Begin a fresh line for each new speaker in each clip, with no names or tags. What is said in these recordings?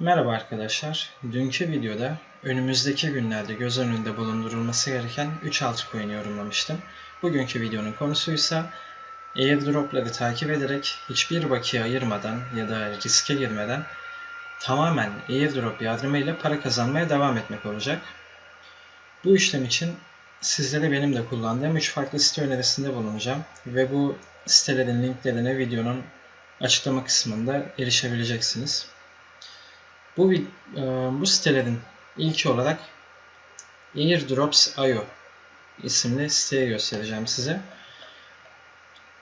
Merhaba arkadaşlar. Dünkü videoda önümüzdeki günlerde göz önünde bulundurulması gereken 3 altcoin yorumlamıştım. Bugünkü videonun konusuysa airdropları takip ederek hiçbir bakiye ayırmadan ya da riske girmeden tamamen airdrop yardımıyla para kazanmaya devam etmek olacak. Bu işlem için sizlere benim de kullandığım 3 farklı site önerisinde bulunacağım ve bu sitelerin linklerine videonun açıklama kısmında erişebileceksiniz. Bu, e, bu sitelerin ilki olarak airdrops.io isimli siteyi göstereceğim size.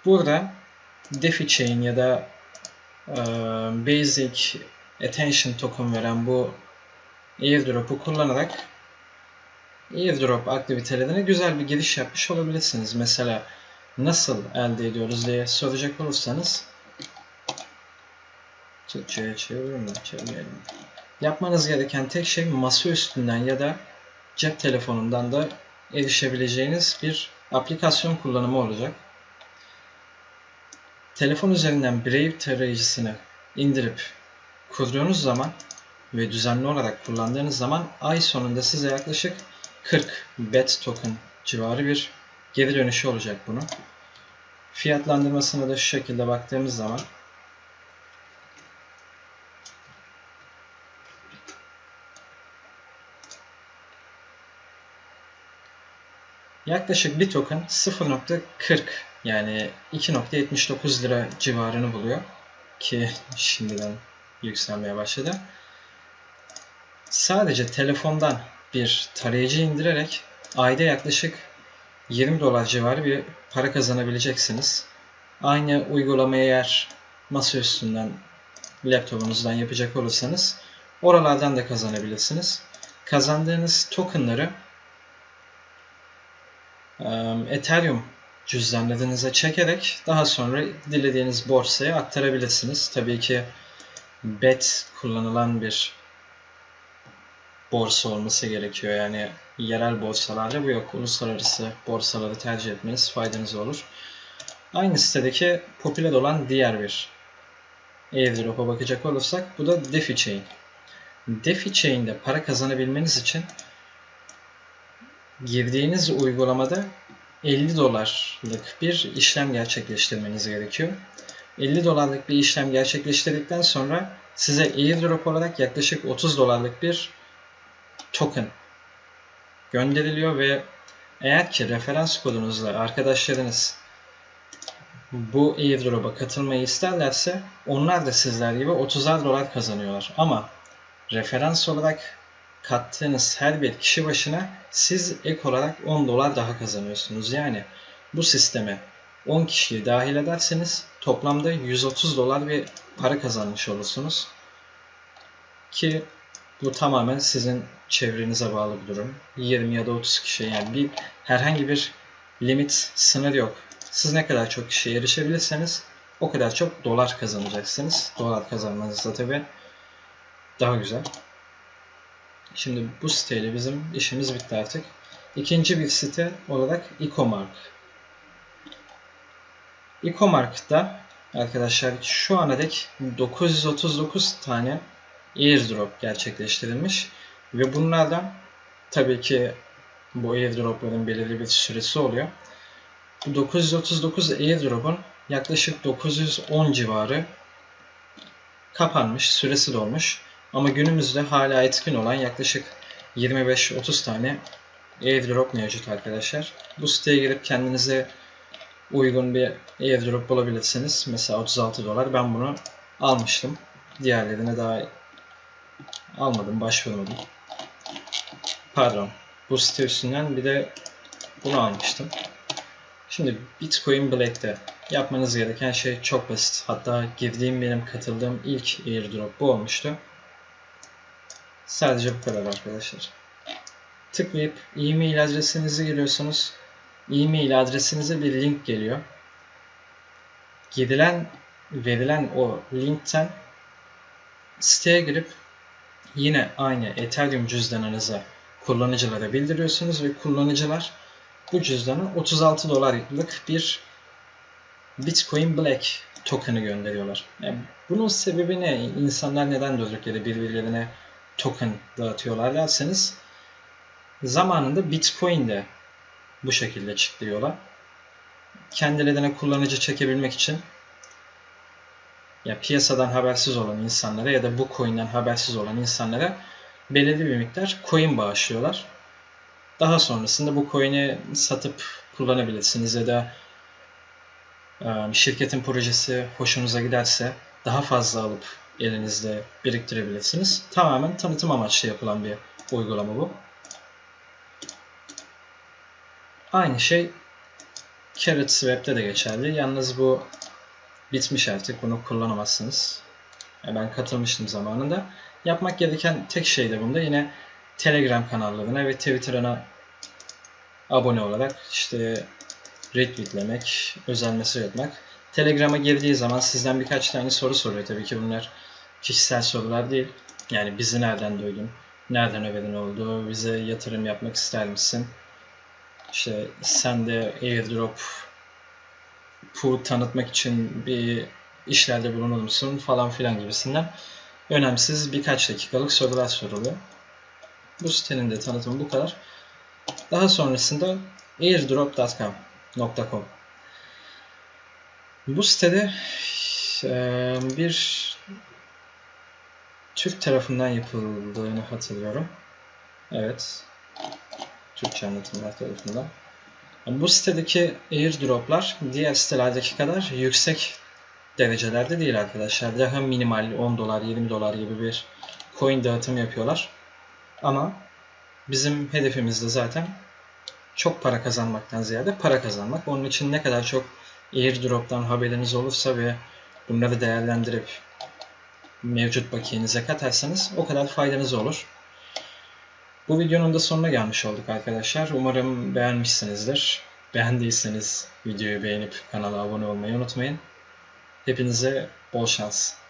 Burada DeFi Chain ya da e, Basic Attention Token veren bu airdrop'u kullanarak airdrop aktivitelerine güzel bir giriş yapmış olabilirsiniz. Mesela nasıl elde ediyoruz diye soracak olursanız Türkçe'ye çeviriyorum da çevirmeyelim. Yapmanız gereken tek şey masa üstünden ya da cep telefonundan da erişebileceğiniz bir aplikasyon kullanımı olacak. Telefon üzerinden Brave tarayıcısını indirip kurduğunuz zaman ve düzenli olarak kullandığınız zaman ay sonunda size yaklaşık 40 BET token civarı bir geri dönüşü olacak bunu. Fiyatlandırmasına da şu şekilde baktığımız zaman Yaklaşık bir token 0.40 yani 2.79 lira civarını buluyor. Ki şimdiden yükselmeye başladı. Sadece telefondan bir tarayıcı indirerek ayda yaklaşık 20 dolar civarı bir para kazanabileceksiniz. Aynı uygulamayı eğer masa üstünden laptopunuzdan yapacak olursanız oralardan da kazanabilirsiniz. Kazandığınız tokenları Ethereum cüzdanlarınıza çekerek daha sonra dilediğiniz borsaya aktarabilirsiniz. Tabii ki BET kullanılan bir borsa olması gerekiyor. Yani yerel borsalarda bu yok. Uluslararası borsaları tercih etmeniz faydanız olur. Aynı sitedeki popüler olan diğer bir airdrop'a bakacak olursak bu da DeFi Chain. DeFi Chain'de para kazanabilmeniz için girdiğiniz uygulamada 50 dolarlık bir işlem gerçekleştirmeniz gerekiyor. 50 dolarlık bir işlem gerçekleştirdikten sonra size airdrop olarak yaklaşık 30 dolarlık bir token gönderiliyor ve eğer ki referans kodunuzla arkadaşlarınız bu airdrop'a katılmayı isterlerse onlar da sizler gibi 30'ar dolar kazanıyorlar. Ama referans olarak kattığınız her bir kişi başına siz ek olarak 10 dolar daha kazanıyorsunuz. Yani bu sisteme 10 kişiyi dahil ederseniz toplamda 130 dolar bir para kazanmış olursunuz. Ki bu tamamen sizin çevrenize bağlı bir durum. 20 ya da 30 kişi yani bir herhangi bir limit sınır yok. Siz ne kadar çok kişiye erişebilirseniz o kadar çok dolar kazanacaksınız. Dolar kazanmanız da tabi daha güzel. Şimdi bu siteyle bizim işimiz bitti artık. İkinci bir site olarak Ecomark. Ecomark'ta arkadaşlar şu ana dek 939 tane airdrop gerçekleştirilmiş ve bunlardan tabii ki bu airdropların belirli bir süresi oluyor. Bu 939 airdrop'un yaklaşık 910 civarı kapanmış, süresi dolmuş. Ama günümüzde hala etkin olan yaklaşık 25-30 tane airdrop mevcut arkadaşlar. Bu siteye girip kendinize uygun bir airdrop bulabilirsiniz. Mesela 36 dolar. Ben bunu almıştım. Diğerlerine daha almadım, başvurmadım. Pardon. Bu site üstünden bir de bunu almıştım. Şimdi Bitcoin Black'te yapmanız gereken şey çok basit. Hatta girdiğim benim katıldığım ilk airdrop bu olmuştu. Sadece bu kadar arkadaşlar. Tıklayıp e-mail adresinizi giriyorsunuz. E-mail adresinize bir link geliyor. Girilen, verilen o linkten siteye girip yine aynı Ethereum cüzdanınıza kullanıcılara bildiriyorsunuz ve kullanıcılar bu cüzdanı 36 dolarlık bir Bitcoin Black token'ı gönderiyorlar. Yani bunun sebebi ne? İnsanlar neden durduk yere birbirlerine token dağıtıyorlar derseniz zamanında Bitcoin de bu şekilde çıktı. Kendilerine kullanıcı çekebilmek için ya piyasadan habersiz olan insanlara ya da bu coin'den habersiz olan insanlara belirli bir miktar coin bağışlıyorlar. Daha sonrasında bu coin'i satıp kullanabilirsiniz ya da şirketin projesi hoşunuza giderse daha fazla alıp elinizde biriktirebilirsiniz. Tamamen tanıtım amaçlı yapılan bir uygulama bu. Aynı şey Carrot Swap'te de geçerli. Yalnız bu bitmiş artık. Bunu kullanamazsınız. Ben katılmıştım zamanında. Yapmak gereken tek şey de bunda yine Telegram kanallarına ve Twitter'ına abone olarak işte retweetlemek, özel mesaj atmak. Telegram'a girdiği zaman sizden birkaç tane soru soruyor. Tabii ki bunlar kişisel sorular değil. Yani bizi nereden duydun? Nereden haberin oldu? Bize yatırım yapmak ister misin? İşte sen de airdrop pu tanıtmak için bir işlerde bulunur musun falan filan gibisinden önemsiz birkaç dakikalık sorular soruluyor. Bu sitenin de tanıtımı bu kadar. Daha sonrasında airdrop.com Bu sitede bir Türk tarafından yapıldığını hatırlıyorum. Evet. Türkçe anlatımlar tarafından. Bu sitedeki airdroplar diğer sitelerdeki kadar yüksek derecelerde değil arkadaşlar. Daha minimal 10 dolar 20 dolar gibi bir coin dağıtım yapıyorlar. Ama bizim hedefimiz de zaten çok para kazanmaktan ziyade para kazanmak. Onun için ne kadar çok airdrop'tan haberiniz olursa ve bunları değerlendirip mevcut bakiyenize katarsanız o kadar faydanız olur. Bu videonun da sonuna gelmiş olduk arkadaşlar. Umarım beğenmişsinizdir. Beğendiyseniz videoyu beğenip kanala abone olmayı unutmayın. Hepinize bol şans.